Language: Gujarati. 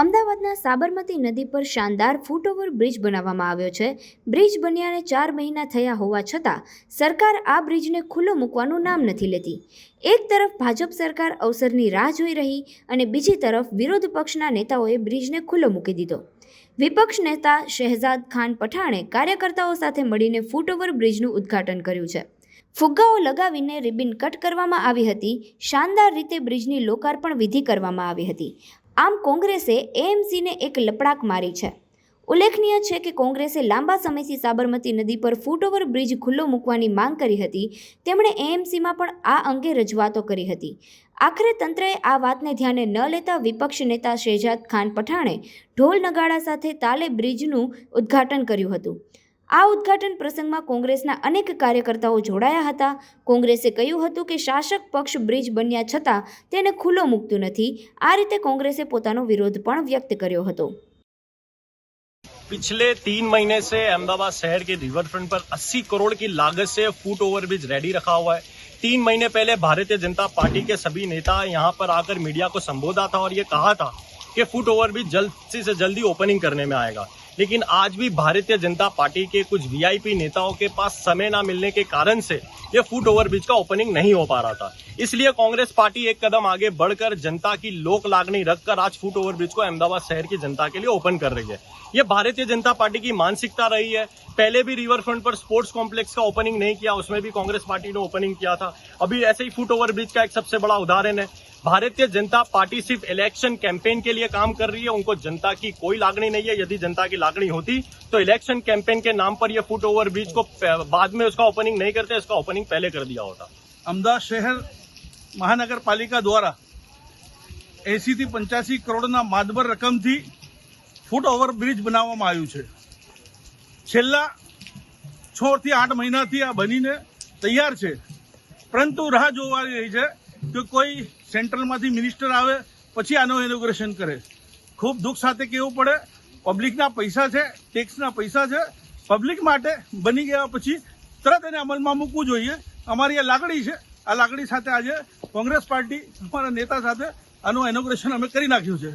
અમદાવાદના સાબરમતી નદી પર શાનદાર ફૂટઓવર બ્રિજ બનાવવામાં આવ્યો છે. બ્રિજ બન્યાને ચાર મહિના થયા હોવા છતાં, સરકાર આ બ્રિજને ખુલ્લો મૂકવાનું નામ નથી લેતી. એક તરફ ભાજપ સરકાર અવસરની રાહ જોઈ રહી અને બીજી તરફ વિરોધ પક્ષના નેતાઓએ બ્રિજને ખુલ્લો મૂકી દીધો. વિપક્ષ નેતા શહેજાદ ખાન પઠાણે કાર્યકર્તાઓ સાથે મળીને ફૂટઓવર બ્રિજનું ઉદ્ઘાટન કર્યું છે. ફુગ્ગાઓ લગાવીને રિબિન કટ કરવામાં આવી હતી. શાનદાર રીતે બ્રિજની લોકાર્પણ વિધિ કરવામાં આવી હતી. આમ કોંગ્રેસે એએમસીને એક લપડાક મારી છે. ઉલ્લેખનીય છે કે કોંગ્રેસે લાંબા સમયથી સાબરમતી નદી પર ફૂટઓવર બ્રિજ ખુલ્લો મૂકવાની માંગ કરી હતી. તેમણે એએમસીમાં પણ આ અંગે રજૂઆતો કરી હતી. આખરે તંત્રએ આ વાતને ધ્યાને ન લેતા વિપક્ષ નેતા શેજાદ ખાન પઠાણે ઢોલ નગાડા સાથે તાલે બ્રિજનું ઉદ્ઘાટન કર્યું હતું. આ ઉદ્ઘાટન પ્રસંગમાં કોંગ્રેસના અનેક કાર્યકર્તાઓ જોડાયા હતા કોંગ્રેસે કહ્યું હતું કે શાસક પક્ષ બ્રિજ બન્યા છતાં તેને ખુલ્લો મૂકતું નથી આ રીતે કોંગ્રેસે પોતાનો વિરોધ પણ વ્યક્ત કર્યો હતો पिछले तीन महीने से अहमदाबाद शहर के रिवर फ्रंट पर 80 करोड़ की लागत से फुट ओवर ब्रिज रेडी रखा हुआ है तीन महीने पहले भारतीय जनता पार्टी के सभी नेता यहाँ पर आकर मीडिया को संबोधा था और ये कहा था कि फुट ओवर ब्रिज जल्द से जल्दी ओपनिंग करने में आएगा लेकिन आज भी भारतीय जनता पार्टी के कुछ वीआईपी नेताओं के पास समय न मिलने के कारण से यह फुट ओवर ब्रिज का ओपनिंग नहीं हो पा रहा था। इसलिए कांग्रेस पार्टी एक कदम आगे बढ़कर जनता की लोक लागनी रखकर आज फुट ओवर ब्रिज को अहमदाबाद शहर की जनता के लिए ओपन कर रही है। ये भारतीय जनता पार्टी की मानसिकता रही है। पहले भी रिवर फ्रंट पर स्पोर्ट्स कॉम्प्लेक्स का ओपनिंग नहीं किया, उसमें भी कांग्रेस पार्टी ने ओपनिंग किया था। अभी ऐसे ही फुट ओवर ब्रिज का एक सबसे बड़ा उदाहरण है। भारतीय जनता पार्टी सिर्फ इलेक्शन कैंपेन के लिए काम कर रही है उनको जनता की कोई लागणी नहीं है यदि जनता की लागणी होती तो इलेक्शन कैंपेन के नाम पर ये फुट ओवर ब्रिज को प- बाद में उसका ओपनिंग नहीं करते इसका ओपनिंग पहले कर दिया होता અમદાવાદ શહેર મહાનગરપાલિકા દ્વારા એંસીથી પંચ્યાસી કરોડના માદબર રકમથી ફૂટ ઓવર બ્રિજ બનાવવામાં આવ્યું છે છેલ્લા છ થી આઠ મહિનાથી આ બનીને તૈયાર છે પરંતુ રાહ જોવાની રહી છે કે કોઈ સેન્ટ્રલમાંથી મિનિસ્ટર આવે, પછી આનો ઇનોગ્રેશન કરે. ખૂબ દુઃખ સાથે કહેવું પડે, પબ્લિકના પૈસા છે, ટેક્સના પૈસા છે, પબ્લિક માટે બની ગયા પછી તરત એને અમલમાં મૂકવું જોઈએ. અમારી આ લાગણી છે, આ લાગણી સાથે આજે કોંગ્રેસ પાર્ટી, અમારા નેતા સાથે આનું ઇનોગ્રેશન અમે કરી નાખ્યું છે.